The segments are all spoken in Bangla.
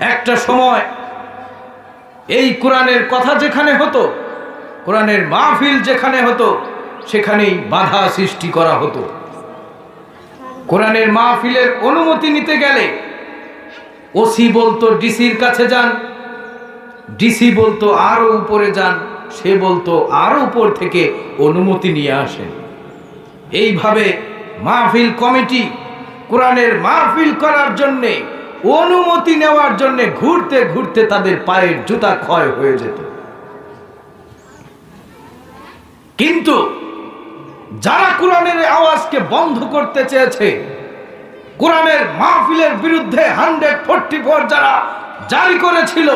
একটা সময় এই কোরআনের কথা যেখানে হতো, কোরআনের মাহফিল যেখানে হতো, সেখানেই বাধা সৃষ্টি করা হতো। কোরআনের মাহফিলের অনুমতি নিতে গেলে ওসি বলতো, ডিসির কাছে যান, ডিসি বলতো, আরও উপরে যান, সে বলতো, আরও উপর থেকে অনুমতি নিয়ে আসেন। এইভাবে মাহফিল কমিটি কোরআনের মাহফিল করার জন্যে অনুমতি নেওয়ার জন্য ঘুরতে ঘুরতে তাদের পায়ের জুতা ক্ষয় হয়ে যেত। কিন্তু যারা কোরআনের আওয়াজকে বন্ধ করতে চেয়েছে, কোরআনের মাহফিলের বিরুদ্ধে হান্ড্রেড ফোরটি ফোর যারা জারি করেছিল,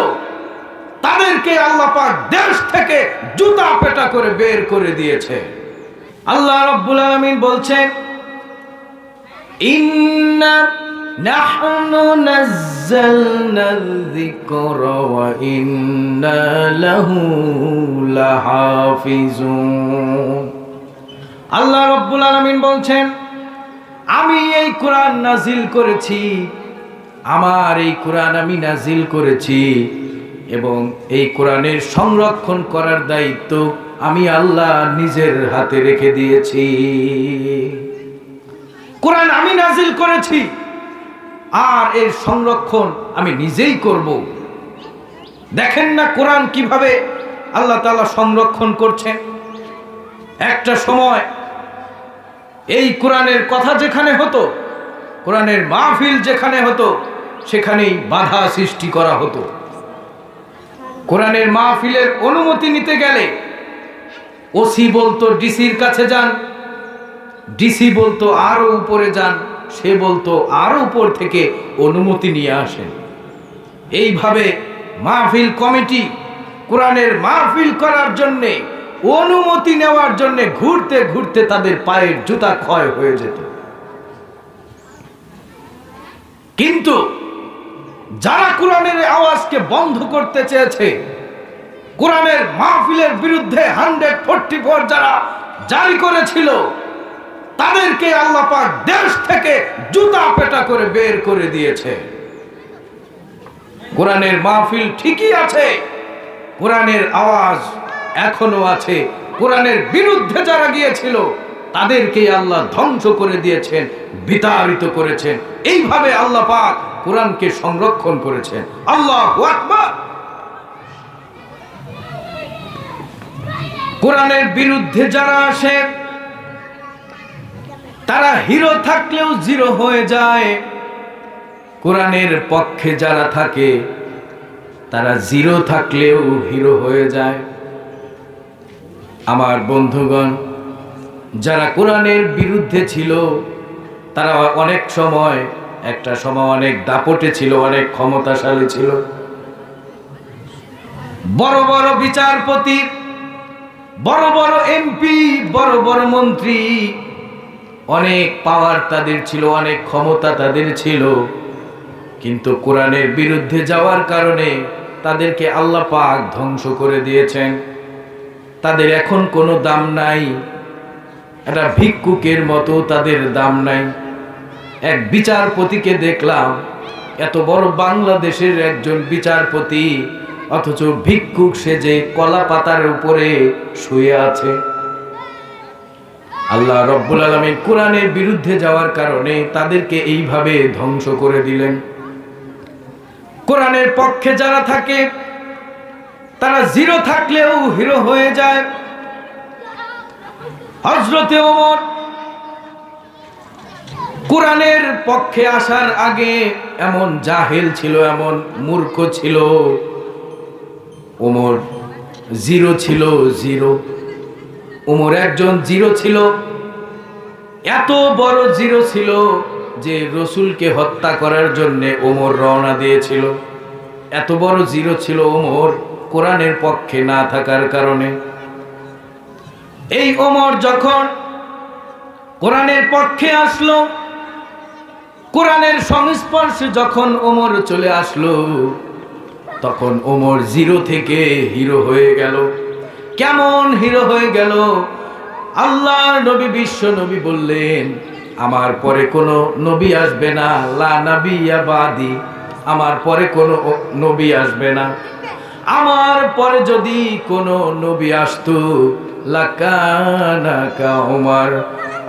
তাদেরকে আল্লাহ পাক দেশ থেকে জুতা পেটা করে বের করে দিয়েছে। আল্লাহ রাব্বুল আলামিন বলছেন, ইন্না নাযালনা যিকরা ওয়া ইন্না লাহু লাহাফিজুন আল্লাহ রাব্বুল আলামিন বলছেন, আমি এই কোরআন নাজিল করেছি, আমার এই কোরআন আমি নাজিল করেছি এবং এই কোরআনের সংরক্ষণ করার দায়িত্ব আমি আল্লাহ নিজের হাতে রেখে দিয়েছি। কোরআন আমি নাজিল করেছি আর এর সংরক্ষণ আমি নিজেই করব। দেখেন না কোরআন কীভাবে আল্লাহ তালা সংরক্ষণ করছেন? একটা সময় এই কোরআনের কথা যেখানে হতো, কোরআনের মাহফিল যেখানে হতো, সেখানেই বাধা সৃষ্টি করা হতো। কোরআনের মাহফিলের অনুমতি নিতে গেলে ওসি বলতো, ডিসির কাছে যান, ডিসি বলতো, আরও উপরে যান। সে বলতো, আরও উপর থেকে অনুমতি নিয়ে আসেন। এইভাবে মাহফিল কমিটি কোরআনের মাহফিল করার জন্যে, অনুমতি নেওয়ার জন্য ঘুরতে ঘুরতে তাদের পায়ের জুতা ক্ষয় হয়ে যেত। কিন্তু যারা কোরআনের আওয়াজকে বন্ধ করতে চেয়েছে, কোরআনের মাহফিলের বিরুদ্ধে হান্ড্রেড ফোরটি ফোর যারা জারি করেছিল তাদেরকে আল্লাহ পাক দেশ থেকে জুতা পেটা করে বের করে দিয়েছে। কোরআনের মাহফিল ঠিকই আছে, কোরআনের আওয়াজ এখনও আছে, কোরআনের বিরুদ্ধে যারা গিয়েছিল তাদেরকে আল্লাহ ধ্বংস করে দিয়েছেন, বিতাড়িত করেছেন। এইভাবে আল্লাহ পাক কোরআনকে সংরক্ষণ করেছেন। আল্লাহ কোরআনের বিরুদ্ধে যারা আসে তারা হিরো থাকলেও জিরো হয়ে যায়। কোরআনের পক্ষে যারা থাকে, তারা জিরো থাকলেও হিরো হয়ে যায়। আমার বন্ধুগণ, যারা কোরআনের বিরুদ্ধে ছিল, তারা অনেক সময়, একটা সময় অনেক দাপটে ছিল, অনেক ক্ষমতাশালী ছিল। বড় বড় বিচারপতি, বড় বড় এমপি, বড় বড় মন্ত্রী অনেক পাওয়ার তাদের ছিল, অনেক ক্ষমতা তাদের ছিল। কিন্তু কোরআনের বিরুদ্ধে যাওয়ার কারণে তাদেরকে আল্লাহ পাক ধ্বংস করে দিয়েছেন। তাদের এখন কোনো দাম নাই। একটা ভিক্ষুকের মতো তাদের দাম নাই। এক বিচারপতিকে দেখলাম, এত বড় বাংলাদেশের একজন বিচারপতি, অথচ ভিক্ষুক সেজে কলা পাতার উপরে শুয়ে আছে। আল্লাহ রব্বুল আলমীর কোরআনের বিরুদ্ধে যাওয়ার কারণে তাদেরকে এইভাবে ধ্বংস করে দিলেন। কোরআনের পক্ষে যারা থাকে, তারা জিরো থাকলেও হিরো হয়ে যায়। হজরতে ওমর, কোরআনের পক্ষে আসার আগে এমন জাহেল ছিল, এমন মূর্খ ছিল। ওমর জিরো ছিল জিরো ওমর একজন জিরো ছিল। এত বড় জিরো ছিল যে রসুলকে হত্যা করার জন্য ওমর রওনা দিয়েছিল। এত বড় জিরো ছিল ওমর কোরআনের পক্ষে না থাকার কারণে। এই ওমর যখন কোরআনের পক্ষে আসলো, কোরআনের সংস্পর্শে যখন ওমর চলে আসলো, তখন ওমর জিরো থেকে হিরো হয়ে গেল। কেমন হিরো হয়ে গেল? আল্লাহ নবী বিশ্ব নবী বললেন, আমার পরে কোনো নবী আসবে না, লা নবী বাদি। আমার পরে কোনো নবী আসবে না। আমার পরে যদি কোনো নবী আসতো লাকানা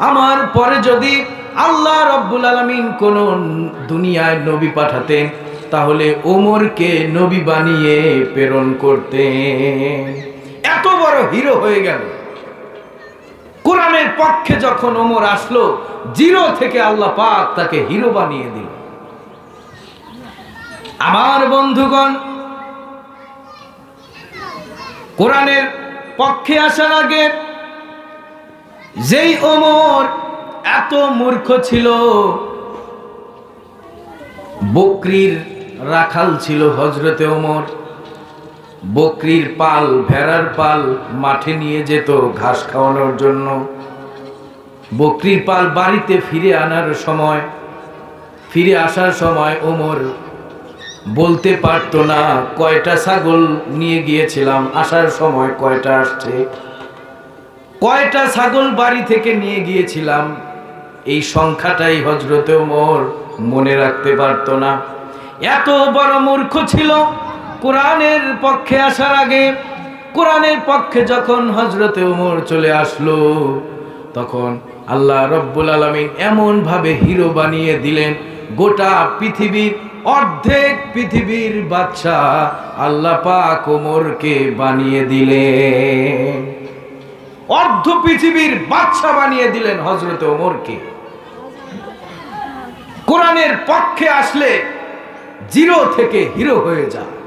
আমার পরে যদি আল্লাহ রব্বুল আলমিন কোন দুনিয়ায় নবী পাঠাতেন, তাহলে ওমরকে নবী বানিয়ে প্রেরণ করতেন। এত বড় হিরো হয়ে গেল। কোরআনের পক্ষে যখন ওমর আসলো, জিরো থেকে আল্লাহ পাক তাকে হিরো বানিয়ে দিল। আমার বন্ধুগণ, কোরআনের পক্ষে আসার আগে যেই ওমর এত মূর্খ ছিল, বকরির রাখাল ছিল হজরতে ওমর। বকরির পাল, ভেড়ার পাল মাঠে নিয়ে যেত ঘাস খাওয়ানোর জন্য। বকরির পাল বাড়িতে ফিরে আনার সময়, ফিরে আসার সময় ওমর বলতে পারতো না, কয়টা ছাগল নিয়ে গিয়েছিলাম? আসার সময় কয়টা আসছে? কয়টা ছাগল বাড়ি থেকে নিয়ে গিয়েছিলাম? এই সংখ্যাটাই হজরতে ওমর মনে রাখতে পারতো না। এত বড় মূর্খ ছিল কোরআনের পক্ষে আসার আগে, কোরআনের পক্ষে যখন হজরতে ওমর চলে আসলো, তখন আল্লাহ রব্বুল আলমিন এমনভাবে হিরো বানিয়ে দিলেন, গোটা পৃথিবীর, অর্ধেক পৃথিবীর বাচ্চা আল্লাহ পাক ওমরকে বানিয়ে দিলেন। অর্ধ পৃথিবীর বাচ্চা বানিয়ে দিলেন হজরত ওমরকে। কোরআনের পক্ষে আসলে জিরো থেকে হিরো হয়ে যায়।